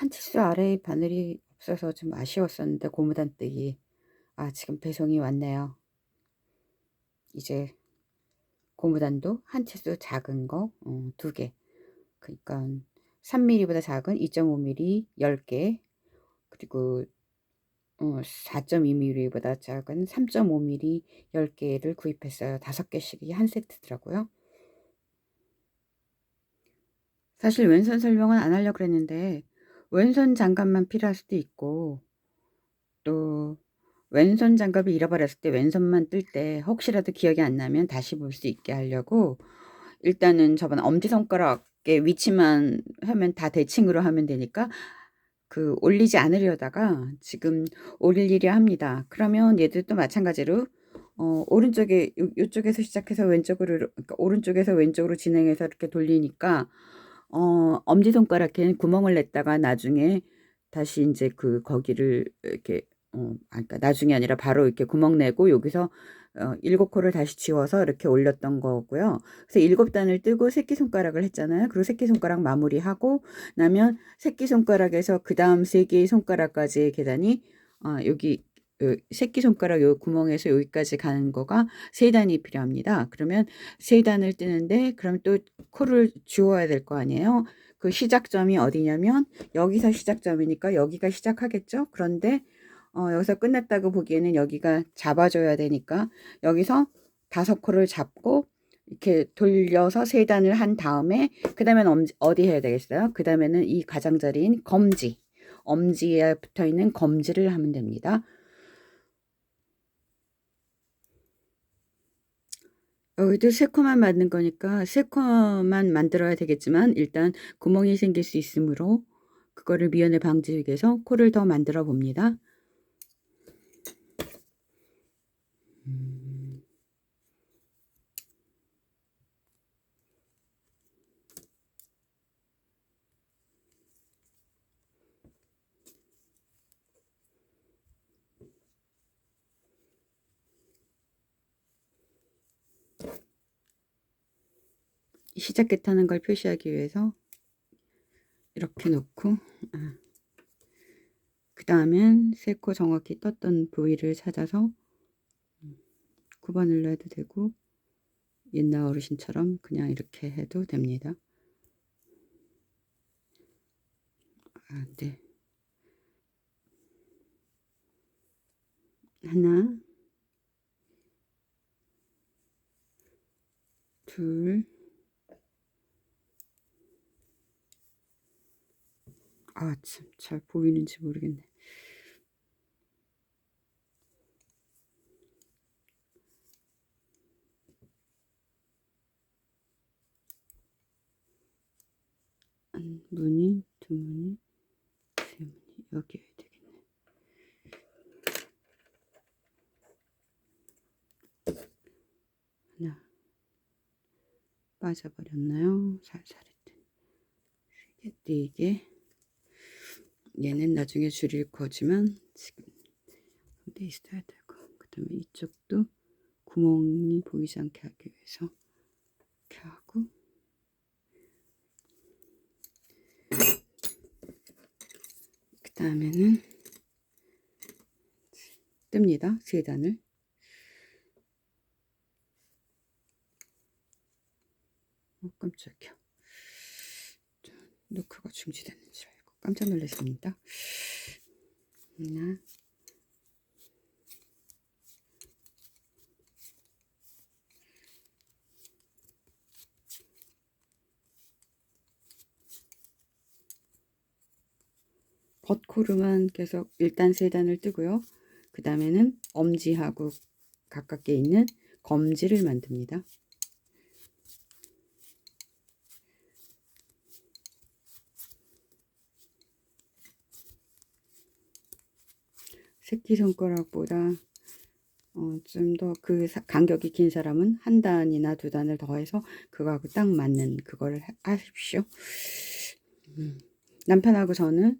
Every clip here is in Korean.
한 치수 아래에 바늘이 없어서 좀 아쉬웠었는데 고무단 뜨기 아 지금 배송이 왔네요 이제 고무단도 한 치수 작은 거 어, 두개 그러니까 3mm보다 작은 2.5mm 10개 그리고 어, 4.2mm보다 작은 3.5mm 10개를 구입했어요. 5개씩이 한 세트더라고요. 사실 왼손 설명은 안 하려고 그랬는데 왼손 장갑만 필요할 수도 있고 또 왼손 장갑을 잃어버렸을 때 왼손만 뜰 때 혹시라도 기억이 안 나면 다시 볼 수 있게 하려고 일단은 저번 엄지손가락의 위치만 하면 다 대칭으로 하면 되니까 그 올리지 않으려다가 지금 올리려 합니다. 그러면 얘들도 마찬가지로 어, 오른쪽에 요, 요쪽에서 시작해서 왼쪽으로 그러니까 오른쪽에서 왼쪽으로 진행해서 이렇게 돌리니까 어, 엄지손가락에 구멍을 냈다가 나중에 다시 이제 그 거기를 이렇게 어, 그러니까 나중에 아니라 바로 이렇게 구멍 내고 여기서 어, 일곱 코를 다시 지워서 이렇게 올렸던 거고요. 그래서 일곱 단을 뜨고 새끼손가락을 했잖아요. 그리고 새끼손가락 마무리하고 나면 새끼손가락에서 그 다음 세 개의 손가락까지의 계단이 어, 여기 새끼손가락 요 구멍에서 여기까지 가는 거가 세 단이 필요합니다. 그러면 세 단을 뜨는데 그럼 또 코를 주워야 될 거 아니에요. 그 시작점이 어디냐면 여기서 시작점이니까 여기가 시작하겠죠. 그런데 어, 여기서 끝났다고 보기에는 여기가 잡아줘야 되니까 여기서 다섯 코를 잡고 이렇게 돌려서 세 단을 한 다음에 그 다음에는 어디 해야 되겠어요? 그 다음에는 이 가장자리인 검지 엄지에 붙어 있는 검지를 하면 됩니다. 여기도 세 코만 만든 거니까 세 코만 만들어야 되겠지만 일단 구멍이 생길 수 있으므로 그거를 미연에 방지하기 위해서 코를 더 만들어 봅니다. 시작했다는 걸 표시하기 위해서 이렇게 놓고 아. 그 다음엔 세 코 정확히 떴던 부위를 찾아서 9번을 해도 되고 옛날 어르신처럼 그냥 이렇게 해도 됩니다. 아, 네. 하나 둘 아, 참, 잘 보이는지 모르겠네. 한 문이, 두 문이, 세 문이, 여기 해야 되겠네. 하나, 빠져버렸나요? 살살 했더니. 세 개, 네 개. 얘는 나중에 줄일 거지만 지금 돼 있어야 되고 그 다음에 이쪽도 구멍이 보이지 않게 하기 위해서 이렇게 하고. 그 다음에는 뜹니다 세 단을. 어 깜짝이야. 노크가 중지됐는지 깜짝 놀랐습니다. 하나, 겉코르만 계속 일단 세 단을 뜨고요. 그 다음에는 엄지하고 가깝게 있는 검지를 만듭니다. 새끼손가락보다 어, 좀 더 그 간격이 긴 사람은 한 단이나 두 단을 더해서 그거하고 딱 맞는 그걸 하십시오. 음. 남편하고 저는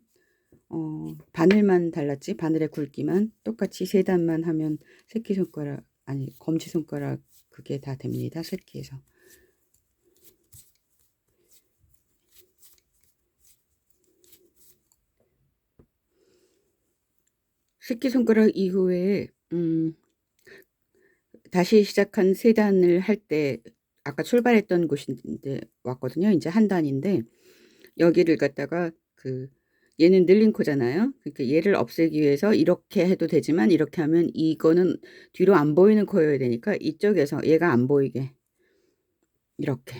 어, 바늘만 달랐지 바늘의 굵기만 똑같이 세 단만 하면 새끼손가락 아니 검지손가락 그게 다 됩니다. 새끼에서. 새끼손가락 이후에 음 다시 시작한 세 단을 할 때 아까 출발했던 곳인데 왔거든요. 인제 한 단인데 여기를 갖다가 그 얘는 늘린 코잖아요. 그러니까 얘를 없애기 위해서 이렇게 해도 되지만 이렇게 하면 이거는 뒤로 안 보이는 코여야 되니까 이쪽에서 얘가 안 보이게 이렇게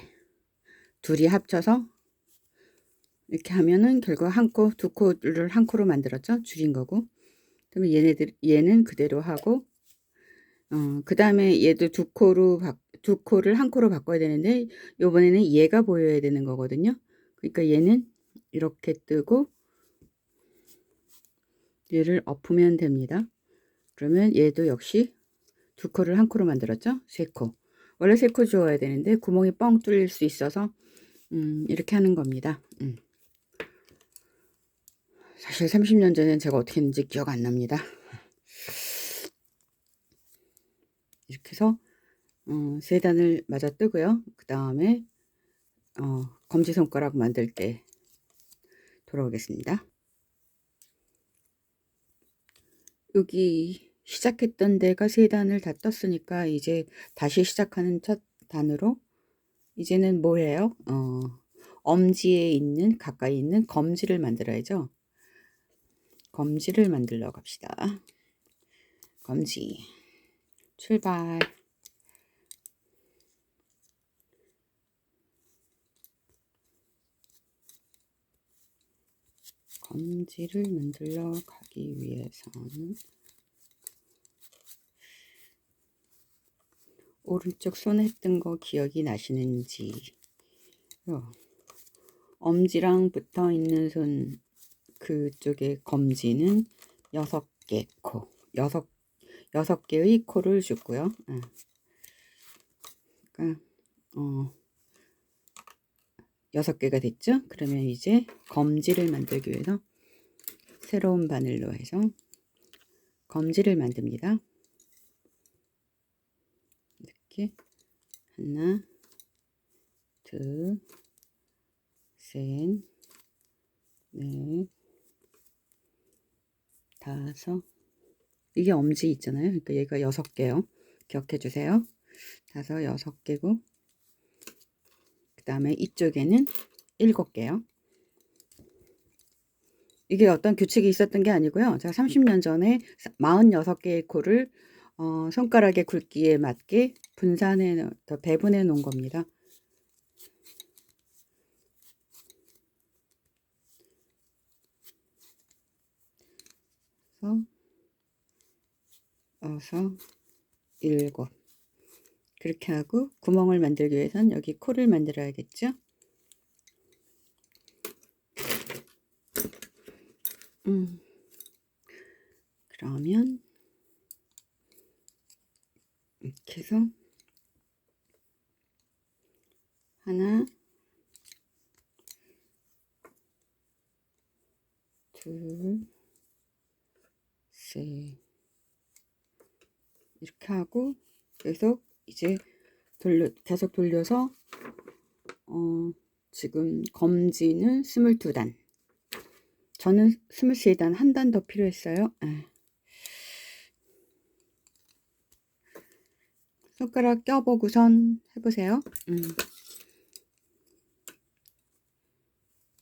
둘이 합쳐서 이렇게 하면은 결국 한 코, 두 코를 한 코로 만들었죠. 줄인 거고. 그러면 얘네들 얘는 그대로 하고 어 그 다음에 얘도 두 코로 바, 두 코를 한 코로 바꿔야 되는데 요번에는 얘가 보여야 되는 거거든요. 그러니까 얘는 이렇게 뜨고 얘를 엎으면 됩니다. 그러면 얘도 역시 두 코를 한 코로 만들었죠. 세 코. 원래 세 코 주어야 되는데 구멍이 뻥 뚫릴 수 있어서 음, 이렇게 하는 겁니다. 음. 사실 30년 전엔 제가 어떻게 했는지 기억 안 납니다. 이렇게 해서 어, 세 단을 맞아 뜨고요. 그 다음에 어, 검지손가락 만들 때 돌아오겠습니다. 여기 시작했던 데가 세 단을 다 떴으니까 이제 다시 시작하는 첫 단으로 이제는 뭐예요? 어, 엄지에 있는 가까이 있는 검지를 만들어야죠. 검지를 만들러 갑시다. 검지 출발. 검지를 만들러 가기 위해서는 오른쪽 손에 했던 거 기억이 나시는지 요. 엄지랑 붙어 있는 손 그쪽에 검지는 여섯 개 코, 여섯 여섯 개의 코를 주고요. 아. 그러니까 어 여섯 개가 됐죠? 그러면 이제 검지를 만들기 위해서 새로운 바늘로 해서 검지를 만듭니다. 이렇게 하나, 둘, 셋, 넷, 다섯. 이게 엄지 있잖아요. 그러니까 얘가 여섯 개요. 기억해 주세요. 다섯, 여섯 개고, 그 다음에 이쪽에는 일곱 개요. 이게 어떤 규칙이 있었던 게 아니고요. 제가 30년 전에 46개의 코를 어, 손가락의 굵기에 맞게 분산해, 배분해 놓은 겁니다. 그래서 어서 일곱 그렇게 하고 구멍을 만들기 위해선 여기 코를 만들어야겠죠? 음. 그러면 이렇게 해서 하나 둘 셋 이렇게 하고 계속 이제 돌려 계속 돌려서 어 지금 검지는 22단 저는 23단 한 단 더 필요했어요. 에. 손가락 껴보고선 해보세요. 음.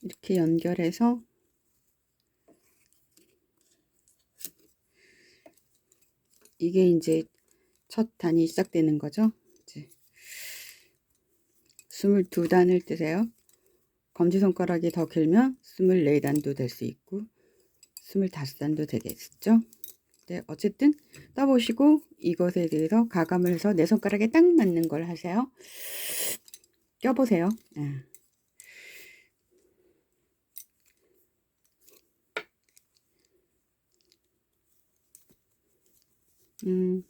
이렇게 연결해서 이게 이제 첫 단이 시작되는 거죠. 이제 22단을 뜨세요. 검지손가락이 더 길면 24단도 될 수 있고 25단도 되겠죠. 네, 어쨌든 떠보시고 이것에 대해서 가감을 해서 내 손가락에 딱 맞는 걸 하세요. 껴보세요. 네. 음.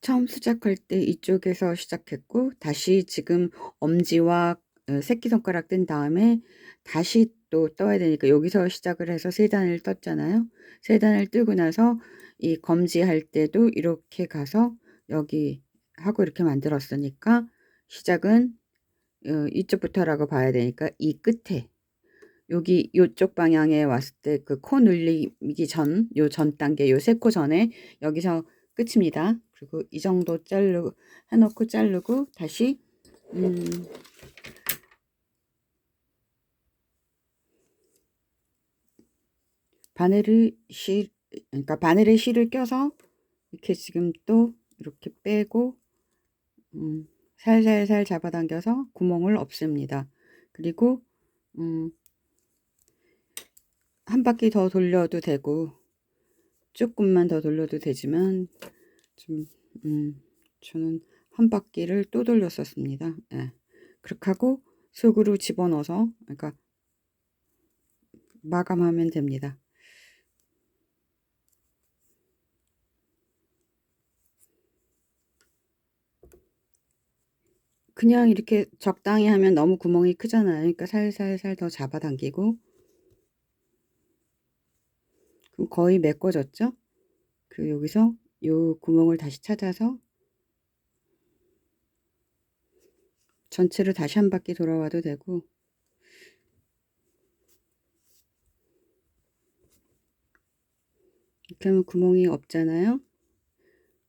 처음 시작할 때 이쪽에서 시작했고 다시 지금 엄지와 어, 새끼손가락 뜬 다음에 다시 또 떠야 되니까 여기서 시작을 해서 세 단을 떴잖아요. 세 단을 뜨고 나서 이 검지 할 때도 이렇게 가서 여기 하고 이렇게 만들었으니까 시작은 어, 이쪽부터라고 봐야 되니까 이 끝에 여기 요쪽 방향에 왔을 때 그코 늘리기 전, 요 전 단계, 요 세 코 전에 여기서 끝입니다. 그리고 이 정도 자르고 해놓고 자르고 다시 음, 바늘을 실 그러니까 바늘에 실을 껴서 이렇게 지금 또 이렇게 빼고 음, 살살살 잡아당겨서 구멍을 없앱니다. 그리고 음, 한 바퀴 더 돌려도 되고 조금만 더 돌려도 되지만 좀 음, 저는 한 바퀴를 또 돌렸었습니다. 예. 그렇게 하고 속으로 집어넣어서 그러니까 마감하면 됩니다. 그냥 이렇게 적당히 하면 너무 구멍이 크잖아요. 그러니까 살살살 더 잡아당기고 그럼 거의 메꿔졌죠? 그리고 여기서 요 구멍을 다시 찾아서 전체를 다시 한 바퀴 돌아와도 되고 이렇게 하면 구멍이 없잖아요.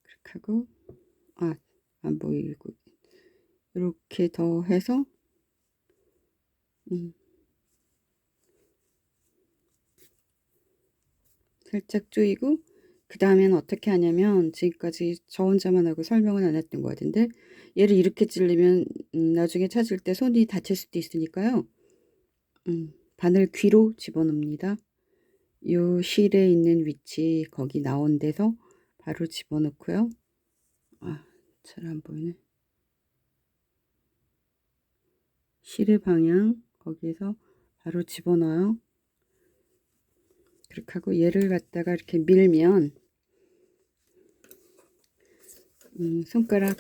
그렇게 하고 아, 안 보이고 이렇게 더 해서 음, 살짝 조이고 그 다음에는 어떻게 하냐면 지금까지 저 혼자만 하고 설명은 안 했던 것 같은데 얘를 이렇게 찔리면 음, 나중에 찾을 때 손이 다칠 수도 있으니까요. 음, 바늘 귀로 집어넣습니다. 요 실에 있는 위치 거기 나온 데서 바로 집어넣고요. 아, 잘 안 보이네. 실의 방향 거기에서 바로 집어넣어요. 그렇게 하고 얘를 갖다가 이렇게 밀면 음, 손가락.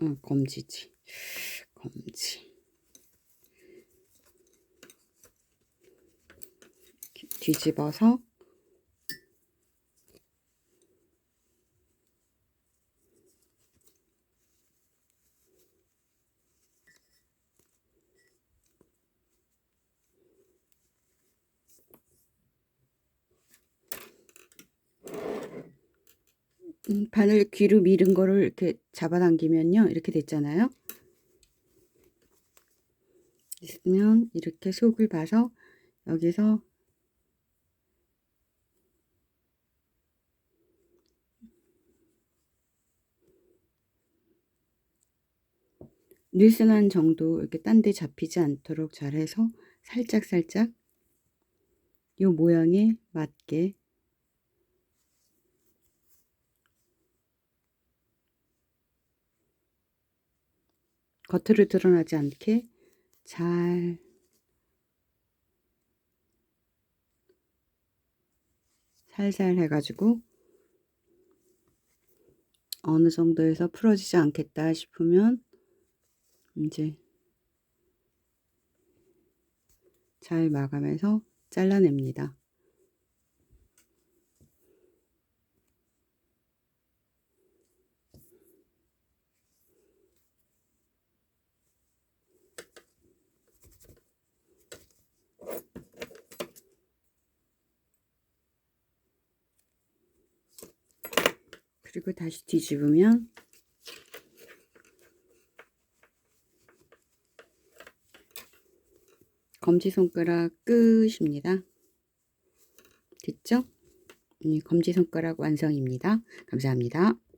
어, 검지지. 검지. 뒤집어서 바늘 귀로 밀은 거를 이렇게 잡아당기면요. 이렇게 됐잖아요. 있으면 이렇게 속을 봐서 여기서 느슨한 정도 이렇게 딴 데 잡히지 않도록 잘해서 살짝살짝 요 모양에 맞게 겉으로 드러나지 않게 잘 살살 해가지고 어느 정도에서 풀어지지 않겠다 싶으면 이제 잘 마감해서 잘라냅니다. 그리고 다시 뒤집으면 검지손가락 끝입니다. 됐죠? 네, 검지손가락 완성입니다. 감사합니다.